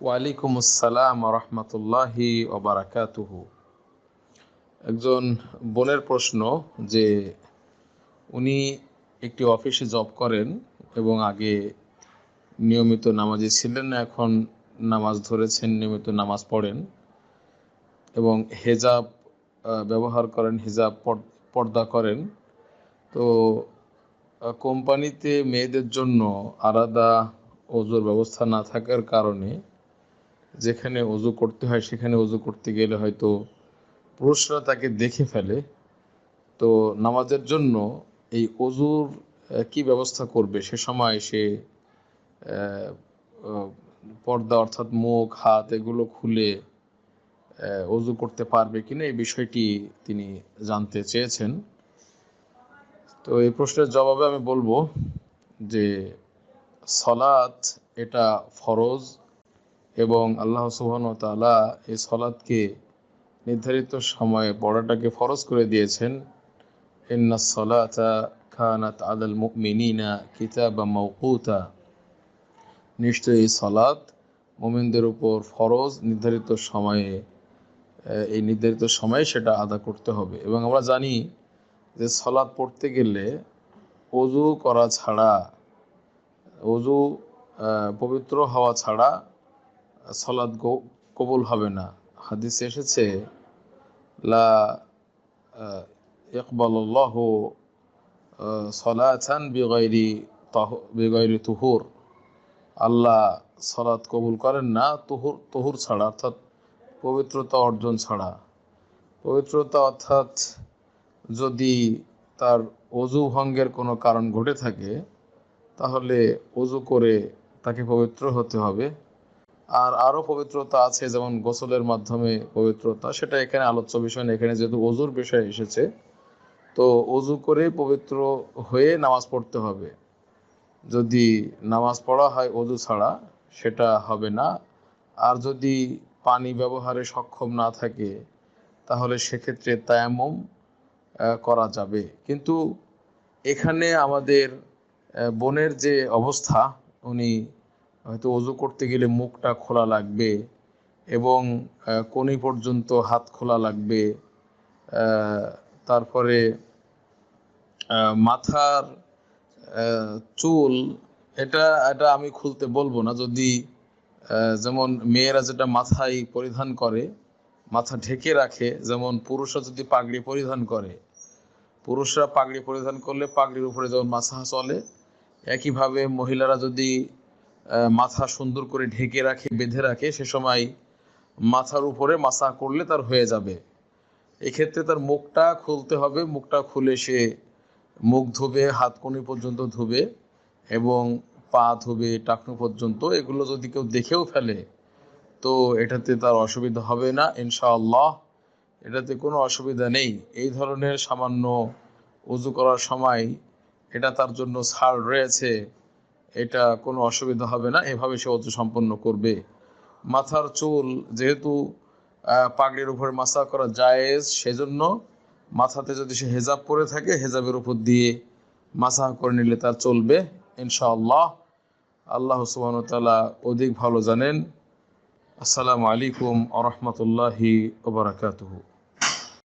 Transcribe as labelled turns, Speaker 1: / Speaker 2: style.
Speaker 1: ওয়ালাইকুম আসসালাম রহমতুল্লাহি ওবারাকাতুহু। একজন বোনের প্রশ্ন যে উনি একটি অফিসে জব করেন এবং আগে নিয়মিত নামাজি ছিলেন, এখন নামাজ ধরেছেন, নিয়মিত নামাজ পড়েন এবং হেজাব ব্যবহার করেন, হেজাব পর- পর্দা করেন। তো কোম্পানিতে মেয়েদের জন্য আলাদা ওজোর ব্যবস্থা না থাকার কারণে যেখানে অজু করতে হয় সেখানে অজু করতে গেলে হয়তো পুরুষরা তাকে দেখে ফেলে। তো নামাজের জন্য এই অজুর কি ব্যবস্থা করবে? সে সময় সে পর্দা অর্থাৎ মুখ, হাত এগুলো খুলে অজু করতে পারবে কিনা এই বিষয়টি তিনি জানতে চেয়েছেন। তো এই প্রশ্নের জবাবে আমি বলব যে সলাৎ এটা ফরজ এবং আল্লাহ সুবহান তাআলা এই সলাৎকে নির্ধারিত সময়ে পড়াটাকে ফরজ করে দিয়েছেন। ইন্না সলাতা খানাত আলাল মুমিনিনা কিতাবা মাওকুতা। নিশ্চয়ই এই সলাৎ মুমিনদের উপর ফরজ নির্ধারিত সময়ে এই নির্ধারিত সময়ে সেটা আদা করতে হবে। এবং আমরা জানি যে সলাৎ পড়তে গেলে অজু করা ছাড়া, অজু পবিত্র হওয়া ছাড়া সলাদ কবুল হবে না। হাদিসে এসেছে, লা ইকবাল্লাহ সলাচান বিগৈরি বিগৈরি তুহুর। আল্লাহ সলাদ কবুল করেন না, তুহুর তুহুর ছাড়া, অর্থাৎ পবিত্রতা অর্জন ছাড়া। পবিত্রতা অর্থাৎ যদি তার অজু ভঙ্গের কোনো কারণ ঘটে থাকে, তাহলে অজু করে তাকে পবিত্র হতে হবে। আর আরও পবিত্রতা আছে যেমন গোসলের মাধ্যমে পবিত্রতা সেটা এখানে আলোচ্য বিষয় না। এখানে যেহেতু অজুর বিষয় এসেছে তো অজু করে পবিত্র হয়ে নামাজ পড়তে হবে। যদি নামাজ পড়া হয় অজু ছাড়া সেটা হবে না। আর যদি পানি ব্যবহারে সক্ষম না থাকে তাহলে সেক্ষেত্রে তায়াম্মম আহ, করা যাবে। কিন্তু এখানে আমাদের বোনের যে অবস্থা উনি হয়তো অজু করতে গেলে মুখটা খোলা লাগবে এবং কোনি পর্যন্ত হাত খোলা লাগবে তারপরে মাথার চুল, এটা এটা আমি খুলতে বলব না। যদি যেমন মেয়েরা যেটা মাথায় পরিধান করে, মাথা ঢেকে রাখে, যেমন পুরুষরা যদি পাগড়ি পরিধান করে, পুরুষরা পাগড়ি পরিধান করলে পাগড়ির উপরে যেমন মাথা চলে, একইভাবে মহিলারা যদি মাথা সুন্দর করে ঢেকে রাখে, বেঁধে রাখে, সে সময় মাথার উপরে মাসা করলে তার হয়ে যাবে। এক্ষেত্রে তার মুখটা খুলতে হবে, মুখটা খুলে সে মুখ ধুবে, হাত কনি পর্যন্ত ধুবে এবং পা ধুবে, টাকনু পর্যন্ত, এগুলো যদি কেউ দেখেও ফেলে, তো এটাতে তার অসুবিধা হবে না, ইনশাআল্লাহ। এটাতে কোনো অসুবিধা নেই। এই ধরনের সামান্য উজু করার সময় এটা তার জন্য ছাড় রয়েছে। এটা কোনো অসুবিধা হবে না। এভাবে সে অজু সম্পন্ন করবে। মাথার চুল যেহেতু পাগড়ির উপরে মাসা করা জায়েজ, সেজন্য মাথাতে যদি সে হেজাব পরে থাকে, হেজাবের উপর দিয়ে মাসা করে নিলে তার চলবে, ইনশাআল্লাহ। আল্লাহ সুবহান তালা অধিক ভালো জানেন। আসসালামু আলাইকুম আ রহমতুল্লাহি